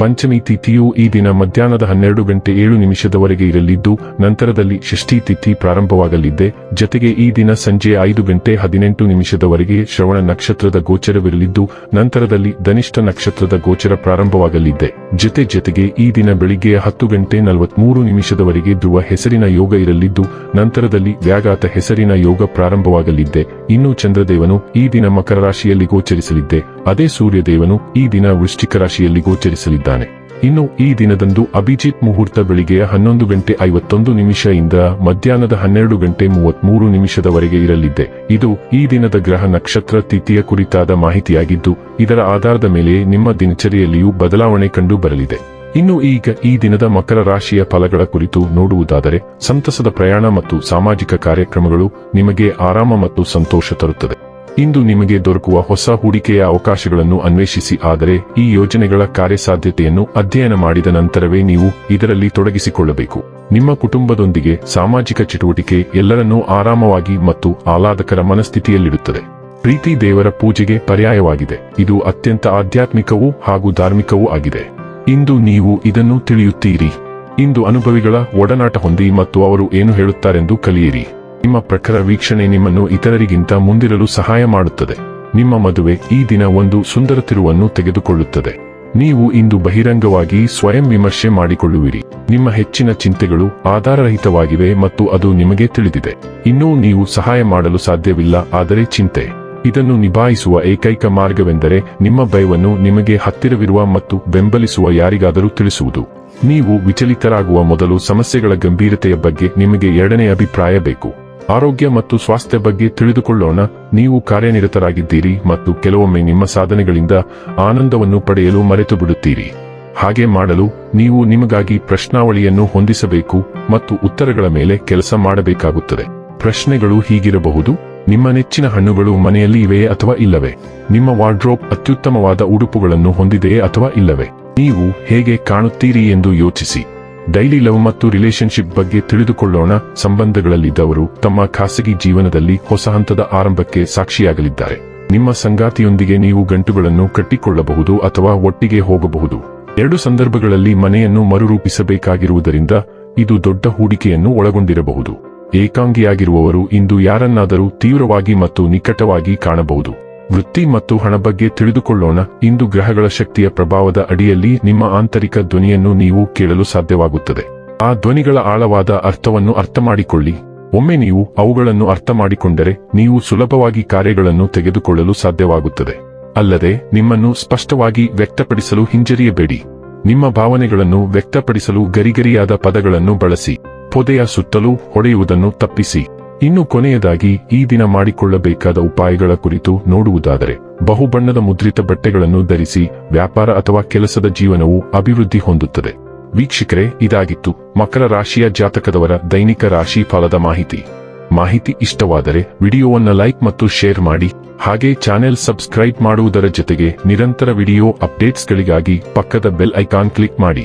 ಪಂಚಮಿ ತಿಥಿಯು ಈ ದಿನ ಮಧ್ಯಾಹ್ನದ ಹನ್ನೆರಡು ಗಂಟೆ ಏಳು ನಿಮಿಷದವರೆಗೆ ಇರಲಿದ್ದು, ನಂತರದಲ್ಲಿ ಷಷ್ಠಿ ತಿಥಿ ಪ್ರಾರಂಭವಾಗಲಿದೆ ಜತೆಗೆ ಈ ದಿನ ಸಂಜೆ ಐದು ಗಂಟೆ ಹದಿನೆಂಟು ನಿಮಿಷದವರೆಗೆ ಶ್ರವಣ ನಕ್ಷತ್ರದ ಗೋಚರವಿರಲಿದ್ದು, ನಂತರದಲ್ಲಿ ಧನಿಷ್ಠ ನಕ್ಷತ್ರದ ಗೋಚರ ಪ್ರಾರಂಭವಾಗಲಿದೆ ಜೊತೆ ಜೊತೆಗೆ ಈ ದಿನ ಬೆಳಿಗ್ಗೆ ಹತ್ತು ಗಂಟೆ ನಲವತ್ಮೂರು ನಿಮಿಷದವರೆಗೆ ಧ್ರುವ ಹೆಸರಿನ ಯೋಗ ಇರಲಿದ್ದು, ನಂತರದಲ್ಲಿ ವ್ಯಾಘಾತ ಹೆಸರಿನ ಯೋಗ ಪ್ರಾರಂಭವಾಗಲಿದೆ ಇನ್ನು ಚಂದ್ರದೇವನು ಈ ದಿನ ಮಕರ ರಾಶಿಯಲ್ಲಿ ಗೋಚರಿಸಲಿದ್ದೆ. ಅದೇ ಸೂರ್ಯದೇವನು ಈ ದಿನ ವೃಶ್ಚಿಕ ರಾಶಿಯಲ್ಲಿ ಗೋಚರಿಸಲಿದ್ದಾನೆ ಇನ್ನು ಈ ದಿನದಂದು ಅಭಿಜಿತ್ ಮುಹೂರ್ತ ಬೆಳಿಗ್ಗೆ ಹನ್ನೊಂದು ಗಂಟೆ ಐವತ್ತೊಂದು ನಿಮಿಷ ಇಂದ ಮಧ್ಯಾಹ್ನದ ಹನ್ನೆರಡು ಗಂಟೆ ಮೂವತ್ಮೂರು ನಿಮಿಷದವರೆಗೆ ಇರಲಿದೆ. ಇದು ಈ ದಿನದ ಗ್ರಹ ನಕ್ಷತ್ರ ತಿಥಿಯ ಕುರಿತಾದ ಮಾಹಿತಿಯಾಗಿದ್ದು, ಇದರ ಆಧಾರದ ಮೇಲೆ ನಿಮ್ಮ ದಿನಚರಿಯಲ್ಲಿಯೂ ಬದಲಾವಣೆ ಕಂಡು ಬರಲಿದೆ. ಇನ್ನು ಈಗ ಈ ದಿನದ ಮಕರ ರಾಶಿಯ ಫಲಗಳ ಕುರಿತು ನೋಡುವುದಾದರೆ, ಸಂತಸದ ಪ್ರಯಾಣ ಮತ್ತು ಸಾಮಾಜಿಕ ಕಾರ್ಯಕ್ರಮಗಳು ನಿಮಗೆ ಆರಾಮ ಮತ್ತು ಸಂತೋಷ ತರುತ್ತದೆ. ಇಂದು ನಿಮಗೆ ದೊರಕುವ ಹೊಸ ಹೂಡಿಕೆಯ ಅವಕಾಶಗಳನ್ನು ಅನ್ವೇಷಿಸಿ, ಆದರೆ ಈ ಯೋಜನೆಗಳ ಕಾರ್ಯಸಾಧ್ಯತೆಯನ್ನು ಅಧ್ಯಯನ ಮಾಡಿದ ನಂತರವೇ ನೀವು ಇದರಲ್ಲಿ ತೊಡಗಿಸಿಕೊಳ್ಳಬೇಕು. ನಿಮ್ಮ ಕುಟುಂಬದೊಂದಿಗೆ ಸಾಮಾಜಿಕ ಚಟುವಟಿಕೆ ಎಲ್ಲರನ್ನೂ ಆರಾಮವಾಗಿ ಮತ್ತು ಆಹ್ಲಾದಕರ ಮನಸ್ಥಿತಿಯಲ್ಲಿಡುತ್ತದೆ. ಪ್ರೀತಿ ದೇವರ ಪೂಜೆಗೆ ಪರ್ಯಾಯವಾಗಿದೆ. ಇದು ಅತ್ಯಂತ ಆಧ್ಯಾತ್ಮಿಕವೂ ಹಾಗೂ ಧಾರ್ಮಿಕವೂ ಆಗಿದೆ. ಇಂದು ನೀವು ಇದನ್ನು ತಿಳಿಯುತ್ತೀರಿ. ಇಂದು ಅನುಭವಿಗಳ ಒಡನಾಟ ಹೊಂದಿ ಮತ್ತು ಅವರು ಏನು ಹೇಳುತ್ತಾರೆಂದು ಕಲಿಯಿರಿ. ನಿಮ್ಮ ಪ್ರಖರ ವೀಕ್ಷಣೆ ನಿಮ್ಮನ್ನು ಇತರರಿಗಿಂತ ಮುಂದಿರಲು ಸಹಾಯ ಮಾಡುತ್ತದೆ. ನಿಮ್ಮ ಮದುವೆ ಈ ದಿನ ಒಂದು ಸುಂದರ ತಿರುವನ್ನು ತೆಗೆದುಕೊಳ್ಳುತ್ತದೆ. ನೀವು ಇಂದು ಬಹಿರಂಗವಾಗಿ ಸ್ವಯಂ ವಿಮರ್ಶೆ ಮಾಡಿಕೊಳ್ಳುವಿರಿ. ನಿಮ್ಮ ಹೆಚ್ಚಿನ ಚಿಂತೆಗಳು ಆಧಾರರಹಿತವಾಗಿವೆ ಮತ್ತು ಅದು ನಿಮಗೆ ತಿಳಿದಿದೆ. ಇನ್ನೂ ನೀವು ಸಹಾಯ ಮಾಡಲು ಸಾಧ್ಯವಿಲ್ಲ, ಆದರೆ ಚಿಂತೆ. ಇದನ್ನು ನಿಭಾಯಿಸುವ ಏಕೈಕ ಮಾರ್ಗವೆಂದರೆ ನಿಮ್ಮ ಭಯವನ್ನು ನಿಮಗೆ ಹತ್ತಿರವಿರುವ ಮತ್ತು ಬೆಂಬಲಿಸುವ ಯಾರಿಗಾದರೂ ತಿಳಿಸುವುದು. ನೀವು ವಿಚಲಿತರಾಗುವ ಮೊದಲು ಸಮಸ್ಯೆಗಳ ಗಂಭೀರತೆಯ ಬಗ್ಗೆ ನಿಮಗೆ ಎರಡನೇ ಅಭಿಪ್ರಾಯ ಬೇಕು. ಆರೋಗ್ಯ ಮತ್ತು ಸ್ವಾಸ್ಥ್ಯ ಬಗ್ಗೆ ತಿಳಿದುಕೊಳ್ಳೋಣ. ನೀವು ಕಾರ್ಯನಿರತರಾಗಿದ್ದೀರಿ ಮತ್ತು ಕೆಲವೊಮ್ಮೆ ನಿಮ್ಮ ಸಾಧನೆಗಳಿಂದ ಆನಂದವನ್ನು ಪಡೆಯಲು ಮರೆತು ಬಿಡುತ್ತೀರಿ ಹಾಗೆ ಮಾಡಲು ನೀವು ನಿಮಗಾಗಿ ಪ್ರಶ್ನಾವಳಿಯನ್ನು ಹೊಂದಿಸಬೇಕು ಮತ್ತು ಉತ್ತರಗಳ ಮೇಲೆ ಕೆಲಸ ಮಾಡಬೇಕಾಗುತ್ತದೆ. ಪ್ರಶ್ನೆಗಳು ಹೀಗಿರಬಹುದು. ನಿಮ್ಮ ನೆಚ್ಚಿನ ಹಣ್ಣುಗಳು ಮನೆಯಲ್ಲಿ ಇವೆಯೇ ಅಥವಾ ಇಲ್ಲವೇ? ನಿಮ್ಮ ವಾರ್ಡ್ರೋಬ್ ಅತ್ಯುತ್ತಮವಾದ ಉಡುಪುಗಳನ್ನು ಹೊಂದಿದೆಯೇ ಅಥವಾ ಇಲ್ಲವೇ? ನೀವು ಹೇಗೆ ಕಾಣುತ್ತೀರಿ ಎಂದು ಯೋಚಿಸಿ. ಡೈಲಿ ಲವ್ ಮತ್ತು ರಿಲೇಶನ್ಶಿಪ್ ಬಗ್ಗೆ ತಿಳಿದುಕೊಳ್ಳೋಣ. ಸಂಬಂಧಗಳಲ್ಲಿದ್ದವರು ತಮ್ಮ ಖಾಸಗಿ ಜೀವನದಲ್ಲಿ ಹೊಸ ಹಂತದ ಆರಂಭಕ್ಕೆ ಸಾಕ್ಷಿಯಾಗಲಿದ್ದಾರೆ. ನಿಮ್ಮ ಸಂಗಾತಿಯೊಂದಿಗೆ ನೀವು ಗಂಟುಗಳನ್ನು ಕಟ್ಟಿಕೊಳ್ಳಬಹುದು ಅಥವಾ ಒಟ್ಟಿಗೆ ಹೋಗಬಹುದು. ಎರಡು ಸಂದರ್ಭಗಳಲ್ಲಿ ಮನೆಯನ್ನು ಮರುರೂಪಿಸಬೇಕಾಗಿರುವುದರಿಂದ ಇದು ದೊಡ್ಡ ಹೂಡಿಕೆಯನ್ನು ಒಳಗೊಂಡಿರಬಹುದು. ಏಕಾಂಗಿಯಾಗಿರುವವರು ಇಂದು ಯಾರನ್ನಾದರೂ ತೀವ್ರವಾಗಿ ಮತ್ತು ನಿಕಟವಾಗಿ ಕಾಣಬಹುದು. ವೃತ್ತಿ ಮತ್ತು ಹಣ ಬಗ್ಗೆ ತಿಳಿದುಕೊಳ್ಳೋಣ. ಇಂದು ಗ್ರಹಗಳ ಶಕ್ತಿಯ ಪ್ರಭಾವದ ಅಡಿಯಲ್ಲಿ ನಿಮ್ಮ ಆಂತರಿಕ ಧ್ವನಿಯನ್ನು ನೀವು ಕೇಳಲು ಸಾಧ್ಯವಾಗುತ್ತದೆ. ಆ ಧ್ವನಿಗಳ ಆಳವಾದ ಅರ್ಥವನ್ನು ಅರ್ಥಮಾಡಿಕೊಳ್ಳಿ. ಒಮ್ಮೆ ನೀವು ಅವುಗಳನ್ನು ಅರ್ಥ ಮಾಡಿಕೊಂಡರೆ ನೀವು ಸುಲಭವಾಗಿ ಕಾರ್ಯಗಳನ್ನು ತೆಗೆದುಕೊಳ್ಳಲು ಸಾಧ್ಯವಾಗುತ್ತದೆ. ಅಲ್ಲದೆ, ನಿಮ್ಮನ್ನು ಸ್ಪಷ್ಟವಾಗಿ ವ್ಯಕ್ತಪಡಿಸಲು ಹಿಂಜರಿಯಬೇಡಿ. ನಿಮ್ಮ ಭಾವನೆಗಳನ್ನು ವ್ಯಕ್ತಪಡಿಸಲು ಗರಿಗರಿಯಾದ ಪದಗಳನ್ನು ಬಳಸಿ. ಪೊದೆಯ ಸುತ್ತಲೂ ಹೊಡೆಯುವುದನ್ನು ತಪ್ಪಿಸಿ. ಇನ್ನು ಕೊನೆಯದಾಗಿ ಈ ದಿನ ಮಾಡಿಕೊಳ್ಳಬೇಕಾದ ಉಪಾಯಗಳ ಕುರಿತು ನೋಡುವುದಾದರೆ, ಬಹುಬಣ್ಣದ ಮುದ್ರಿತ ಬಟ್ಟೆಗಳನ್ನು ಧರಿಸಿ ವ್ಯಾಪಾರ ಅಥವಾ ಕೆಲಸದ ಜೀವನವು ಅಭಿವೃದ್ಧಿ ಹೊಂದುತ್ತದೆ. ವೀಕ್ಷಕರೇ, ಇದಾಗಿತ್ತು ಮಕರ ರಾಶಿಯ ಜಾತಕದವರ ದೈನಿಕ ರಾಶಿ ಫಲದ ಮಾಹಿತಿ. ಮಾಹಿತಿ ಇಷ್ಟವಾದರೆ ವಿಡಿಯೋವನ್ನು ಲೈಕ್ ಮತ್ತು ಶೇರ್ ಮಾಡಿ, ಹಾಗೆ ಚಾನೆಲ್ ಸಬ್ಸ್ಕ್ರೈಬ್ ಮಾಡುವುದರ ಜೊತೆಗೆ ನಿರಂತರ ವಿಡಿಯೋ ಅಪ್ಡೇಟ್ಸ್ಗಳಿಗಾಗಿ ಪಕ್ಕದ ಬೆಲ್ ಐಕಾನ್ ಕ್ಲಿಕ್ ಮಾಡಿ.